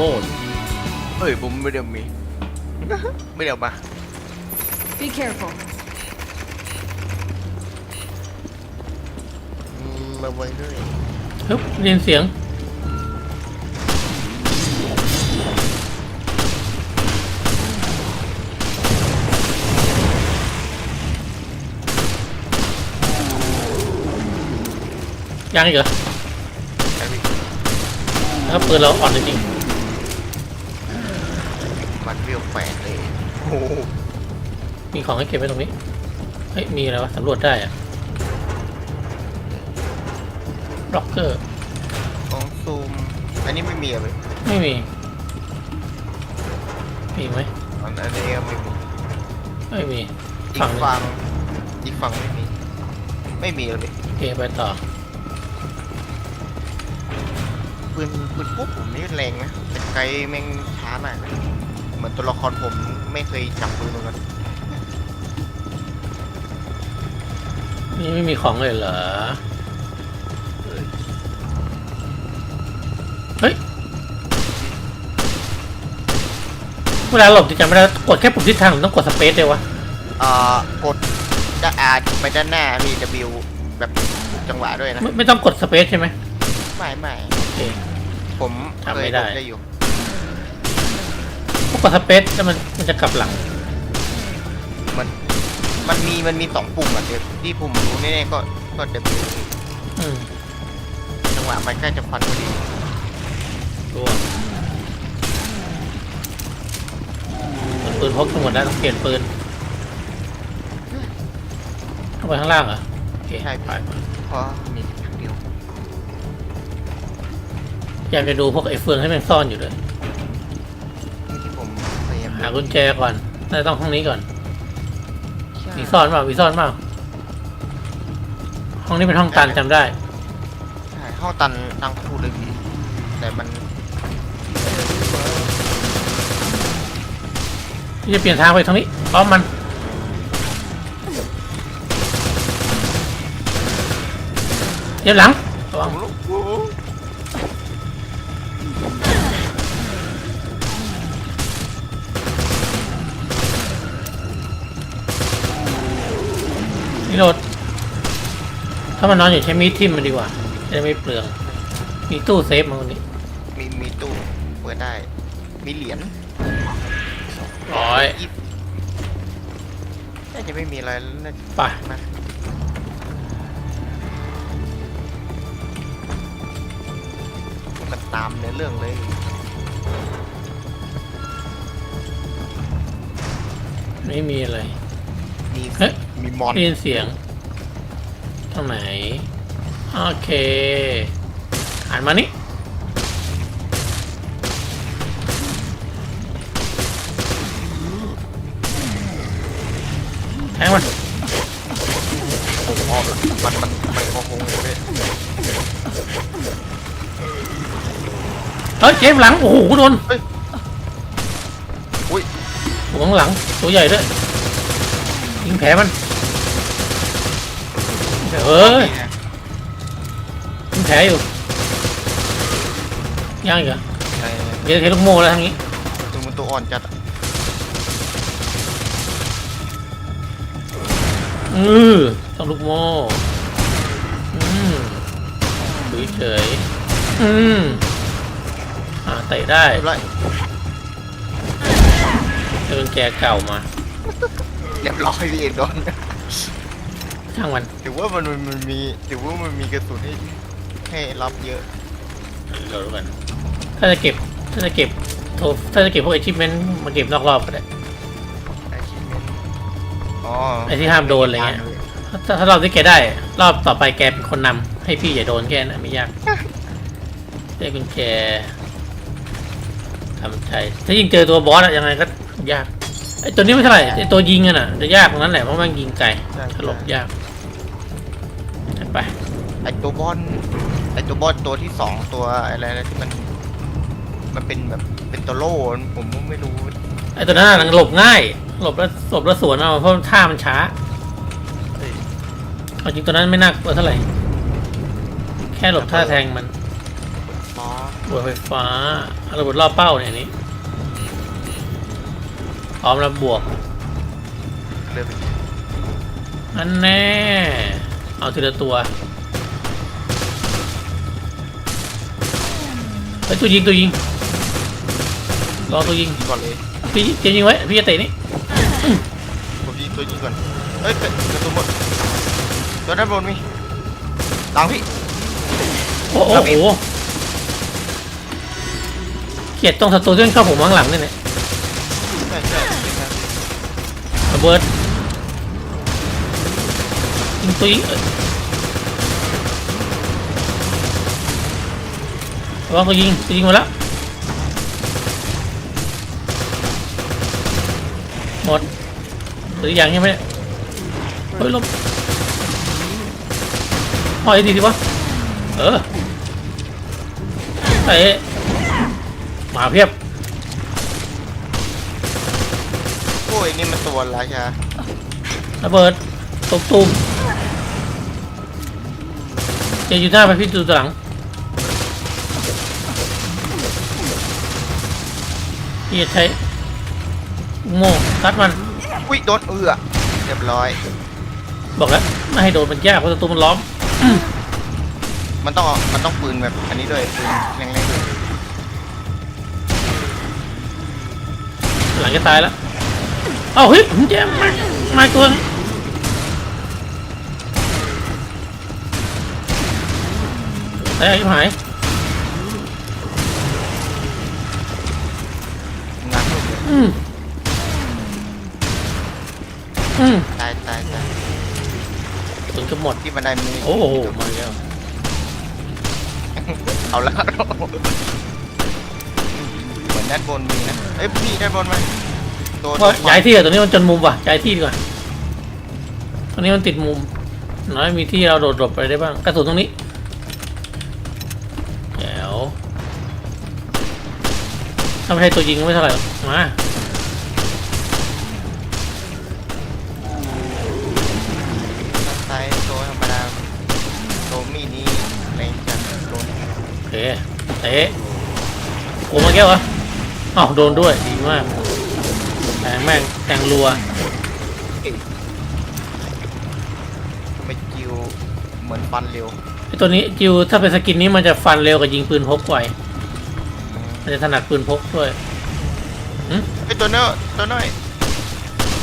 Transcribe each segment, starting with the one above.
โหมดเฮ้ยผมไม่ได้มี ไม่ได้เอามา Be careful. อืมระวังด้วยฮึบได้ยินเสียง ยังอีกเหรอไอ้พี่แล้วปืนเราอ่อนจริงมันเรียวแปดเลย โอ้โหๆมีของให้เก็บไว้ตรงนี้เฮ้ยมีอะไรวะสำรวจได้อะล็อกเกอร์ ของซูม อันนี้ไม่มีอะเลยไม่มี มีไหมอันอันนี้ก็ไม่มีไม่มีอีฝั่กงหนึ่งฝั่งอีกฝั่งไม่มี ไม่มีเลยโอเคไปต่อ ปืนปืนปุ๊บผมนี่แรงนะแต่ไกลแม่งช้ามากนะเหมือนตัวละครผม ไม่เคยจับปืนเหมือนกันนี่ไม่มีของเลยเหรอ เฮ้ย เวลาหลบที่จำไม่ได้กดแค่ปุ่มทิศทางหรือต้องกดสเปซเลยวะอ่ากดจะอาดไปด้านหน้ามี W แบบถูกจังหวะด้วยนะ ไม่ไม่ต้องกดสเปซใช่ไหมไม่ไม่ โอเคผมทำเคไม่ยได้กดได้อยู่พอ กดสเปซแล้วมันมันจะกลับหลัง มันมันมีมันมีสองปุ่มอะเดี๋ยวที่ผมรู้แน่ๆก็ก็ W อืมจังหวะมันใกล้จะควันพอดีตัวปืนพกทั้งหมดแล้วต้องเปลี่ยนปืนเข้าไปข้างล่างเหรอโอเคใช่ไปไปเพราะมีทางเดียวอยากจะดูพวกไอ้เฟืองให้มันซ่อนอยู่เลย หากุญแจก่อนน่าจะต้องห้องนี้ก่อนใช่มีซ่อนเปล่ามีซ่อนเปล่าห้องนี้เป็นห้องตันจำได้ ใช่ห้องตันทางคู่เลยพี่แต่มันที่จะเปลี่ยนทางไปทางนี้ล้อมมัน เดี๋ยวหลังระวังผม นี่โหลดถ้ามันนอนอยู่ใช้มีดทิ่มมันดีกว่า จะได้ไม่เปลือง มีตู้เซฟมาตรงนี้มีมีตู้เปิดได้ มีเหรียญร้อยยิบน่าจะไม่มีอะไรแล้วนะไปนะมันตามในอเรื่องเลย ไม่มีอะไร มีเฮ้ยมีมอนได้ยินเสียงตรงไหน โอเคหันมานี่แทงมันอ๋อมันมันมันคงคงเลยเฮ้ยเจมส์หลัง โอ้โหโดน อุ้ย หัวข้างหลัง ตัวใหญ่ด้วย ยิงแผลมัน เอ้ยนี่ไงยิงแผลอยู่ยังอีกเหรอไอ้เดี๋ยวเทลูกโม่แล้วทางนี้ตัวมันตัวอ่อนจัดอะอือต้องลูกโม่อืมดูเฉยๆอืมอ่าเตะได้เรียบร้อย เดินแกเก่ามา เรียบร้อยพี่เอกโดนช่างมันถือว่ามันมันมันมีถือว่ามันมีกระสุนให้ให้รับเยอะเราดูกันถ้าจะเก็บถ้าจะเก็บโทถ้าจะเก็บพวก achievement มาเก็บนอกรอบก็ได้ achievement อ๋อไอ้ที่ห้ามโดนอะไรเงี้ยถ้าถ้ารอบที่แกได้ รอบต่อไปแกเป็นคนนำให้พี่อย่าโดนแค่นั้นไม่ยากได้กุญแจทำใจถ้ายิงเจอตัวบอสอะยังไงก็ยาก ไอ้ตัวนี้ไม่เท่าไหร่ไอ้ตัวยิงอะน่ะจะยากตรงนั้นแหละเพราะมันยิงไกลใช่ ถลบยากจัดไปไอตัวบอลไอตัวบอลตัวที่สองตัวอะไรนะที่มัน มันเป็นแบบเป็นตัวโล่ผมก็ไม่รู้ไอ้ตัวนั้นน่ะหลบง่ายหลบแล้วหลบแล้วสวนเอาเพราะท่ามันช้าเอ้ยเอาจริงตัวนั้นไม่น่ากลัวเท่าไหร่แค่หลบท่าแทงมัน บอสระเบิดไฟฟ้าระเบิดรอบเป้าเนี่ยอันนี้พ ร้อมแล้วบวกเริ่มอันแน่ เอาทีละตัวไอ้ยตัวยิงตัวยิง รอตัวยิงก่อนเลยพี่เตรียมยิงไว้ พี่จะเตะนี่ผมยิงตัวยิงก่อนเอ้ยเป็นกระสุนหมดตัวด้านบนมีหลังพี่ โอ้โหครับพี่ โอ้โหเกลียดตรงศัตรูที่มันเข้าผมข้างหลังนี่แหละใช่ใช่ใช่ค ระเบิดยิงตัวยิงเอ้ยระวังตัวยิงยิงมาแล้วหมดหรือยังใช่ไหมเฮ้ยลบพอยดีดีวะเออเตะมาเพียบ โอ้ยนี่มันตัวราชาระเบิดตบตูมเจอยู่หน้าไปพี่ดูตัวหลังพี่จะใช้โม่ตัดมัน อุ้ยโดนเอือเรียบร้อย บอกแล้วไม่ให้โดนมันยากเพราะศัตรูมันล้อม มันต้องเอามันต้องปืนแบบอันนี้ด้วยปืนแรงๆด้วยหลังจะตายแล้ว เอ้าเฮ้ยผมแจมมามาตัวนึงตายชิบหายงานลูกเลยอืมอืมตายตายตายถึงจะหมด ที่บันไดมีโอ้โหมาแล้วเอาละเหมือนด้านบนมีนะเอ้ยพี่ด้านบนไหม ตัวว่าย้ายที่อะตัวนี้มันจนมุมว่ะย้ายที่ดีกว่าตัวนี้มันติดมุมน้อยมีที่เราโดดหลบไปได้บ้างกระสุนตรงนี้แจ๋วถ้าไม่ใช่ตัวยิงก็ไม่เท่าไหร่หรอกมาซ้ายตัวธรรมดาตัวมีดนี่แรงจังโดนโอเคเตะโอ้มาแก้วเหรออ้าวโดนด้วยดีมากแท งแม่งแทงรัวไม่จิวเหมือนฟันเร็วไอตัวนี้จิวถ้าเป็นสกินนี้มันจะฟันเร็วกว่ายิงปืนพกไวมันจะถนัดปืนพกด้วยไอ้ยตัวน้อยตัวน้อย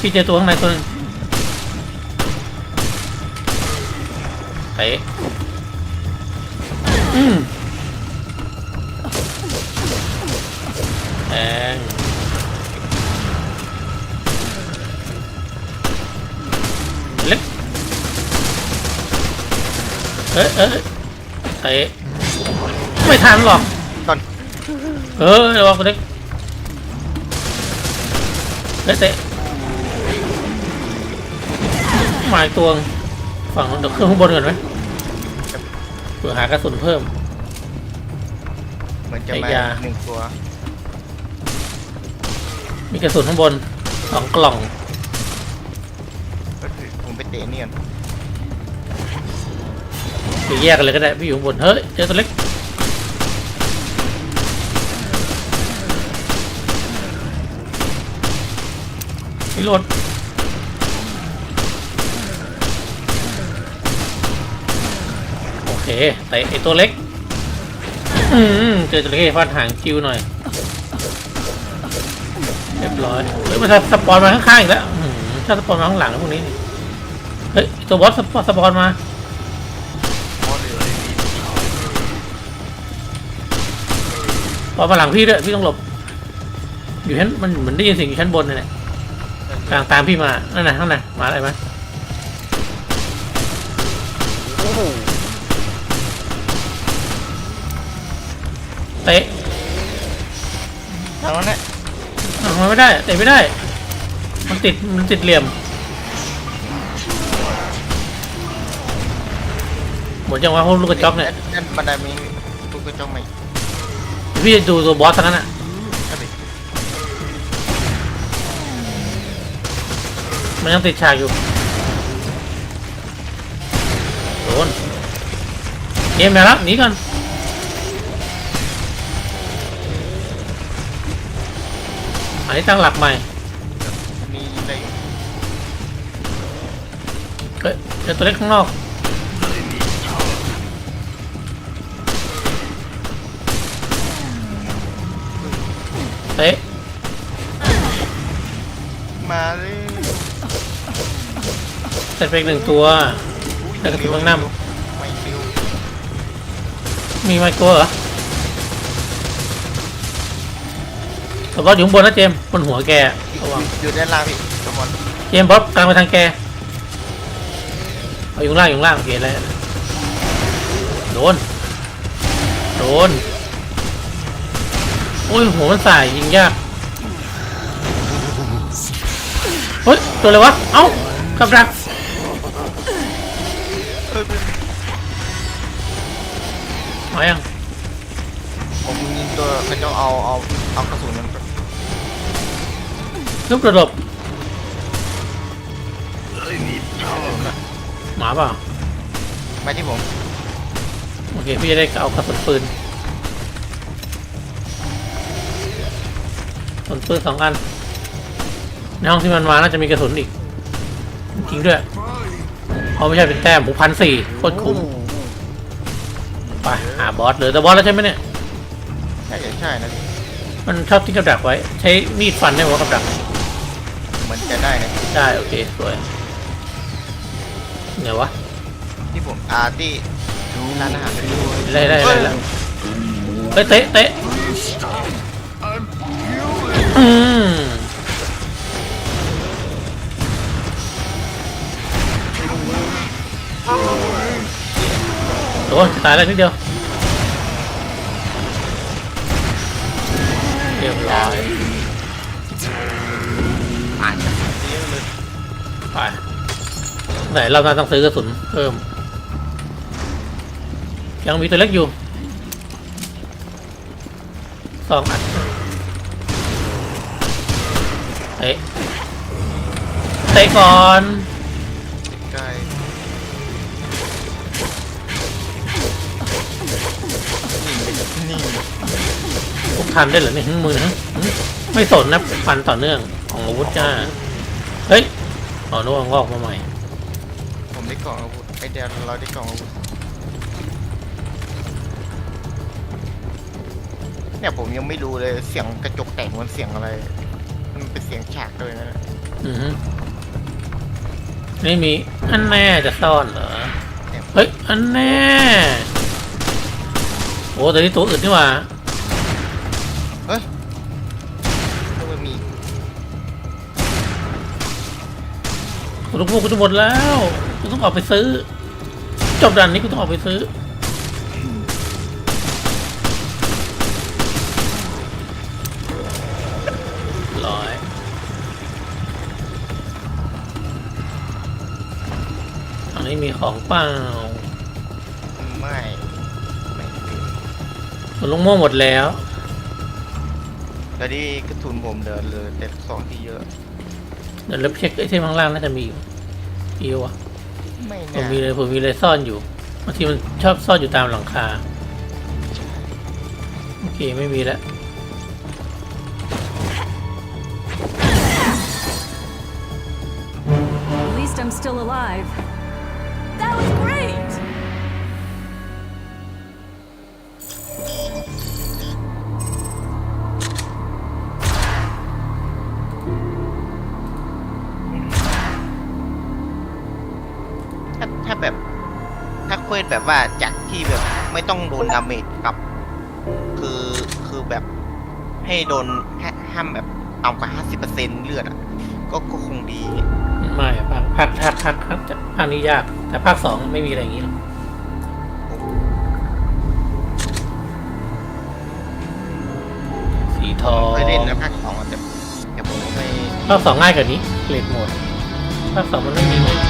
พี่เจอตัวข้างในตัวหนึงเตะอืมแทง อ้ยเอ้ยเตะไม่ทันหรอกก่อน เออระวังตัวเล็กเฮ้ยเตะหมายตัวงฝั่งเดี๋ยวเครื่องข้างบนก่อนไหมเพื่อหากระสุนเพิ่ม เหมือนจะไอ้มายา หนึ่งตัวมีกระสุนข้างบนสองกล่อง ก็คือผมไปเตะเนี่ยห รือแยกกันเลยก็ได้พี่อยู่ข้างบนเฮ้ยเจอตัวเล็กพี่หลดโอเคเตะไอตัวเล็กอืมเจอตัวเล็กฟาดหางคิวหน่อยเรียบร้อยเฮ้ยมันสปอนมาข้างๆอีกแล้วถ้าสปอนมาข้างหลังแล้วพวกนี้เฮ้ยตัวบอสสปอนสปอนมา พอมาหลังพี่ด้วยพี่ต้องหลบ อยู่ชั้นมันเหมือนได้ยินเสียงอยู่ชั้นบนนี่แหละกลางตามพี่มา นั่นน่ะนั่นน่ะมาอะไรมาโอ้โหเตะทางนั้นแหละอ้าวมันไม่ได้เตะไม่ได้ มันติดมันติดเหลี่ยมหมดจังหวะพวกลูกกระจอกเนี่ยนั่นบันไดมีลูกกระจกไหม พี่จะดูตัวบอสทั้งนั้น่ะมันยังติดฉากอยู่โดนเกมนะครับหนีกันอันนี้ตั้งหลักใหม่มีอะไเฮ้ยเจอตัวเล็กข้างนอก เตะมาเลยเสร็จไปอีกหนึ่งตัว แต่กระสุนข้างหน้า ไม่ฟิวมีไมโครเหรอแล้วก็อยู่ข้างบนนะเจมส์บนหัวแกระวัง อยู่ด้านล่างพี่สมอนเจมส์บอสกลางไปทางแก เอาอยู่ข้างล่างอยู่ข้างล่างโอเคแล้วโดน โดน โอ้ยหัวมันสายยิงยาก เฮ้ย ตัวอะไรวะ เอ้ากับดักเอ้ยมายังผมยิงตัวกระเจ้าเอาเอาเอากระสุนมันก่อนลุกระดบหมาเปล่ามาที่ผม โอเค พี่จะได้เอากระสุนปืน กระสุนปืนสองอัน ในห้องที่มันมาน่าจะมีกระสุนอีก จริงด้วยเขาไม่ใช่เป็นแต้มหกพันสี่โคตรคุ้มไปหาบอสเลยแต่บอสแล้วใช่ไหมเนี่ย ใช่ใช่นะพี่มันชอบทิ้งกับดักไว้ ใช้มีดฟันได้หัวกับดัก เหมือนจะได้นะได้โอเคสวยไงวะที่ผมอาร์ที่ร้านอาหารได้ได้ได้แล้วเฮ้ยเตะเตะ โดนจะตายแล้วนิดเดียวเรียบร้อยอ่ายไปไหนเราต้องซื้อกระสุนเพิ่มยังมีตัวเล็กอยู่สองอันเตะเตะก่อน ทุกทันได้เหรอเนี่ยหึมือนะหึไม่สนนะฟันต่อเนื่องของอาวุธจ้า เฮ้ยอ๋อนึกว่างอกมาใหม่ ผมได้กล่องอาวุธไอเดียเราได้กล่องอาวุธเนี่ยผมยังไม่รู้เลยเสียงกระจกแตกมันเสียงอะไร มันเป็นเสียงฉากด้วยนะอือฮึไม่มี อันแน่จะซ่อนเหรอ เฮ้ย อันแน่ โอ้แต่นี่ตัวอื่นนี่หว่า เฮ้ยนึกว่ามีลูกพวกกูจะหมดแล้วกูต้องออกไปซื้อ จบด่านนี้กูต้องออกไปซื้อ ร้อย อันนี้มีของเปล่าไม่ ไม่ส่วนลุงโม่หมดแล้ว แล้วนี่กระสุนผมเดินเลยแต่สองที่เยอะเดี๋ยวเล็บเช็คไอ้ที่ข้างล่างน่าจะมีอยู่อีวะไม่ผมน่ามีเลยผมมีเลยซ่อนอยู่บางทีมันชอบซ่อนอยู่ตามหลังคาโอเคไม่มีแล้ว ถ้าเควสแบบว่าจากที่แบบไม่ต้องโดนดาเมจกับ คือคือแบบให้โดนห้าห้ามแบบต่ำกว่าห้าสิบเปอร์เซ็นต์เลือดอะก็ก็คงดี ไม่ภาคภาคภาคภาคภาคภาคนี้ยาก แต่ภาคสองไม่มีอะไรอย่างนี้หรอกสีทองเคยเล่นนะภาคสองอะแต่แต่ผมไม่ภาคสองง่ายกว่านี้เลดโหมดภาคสองมันไม่มีโหมด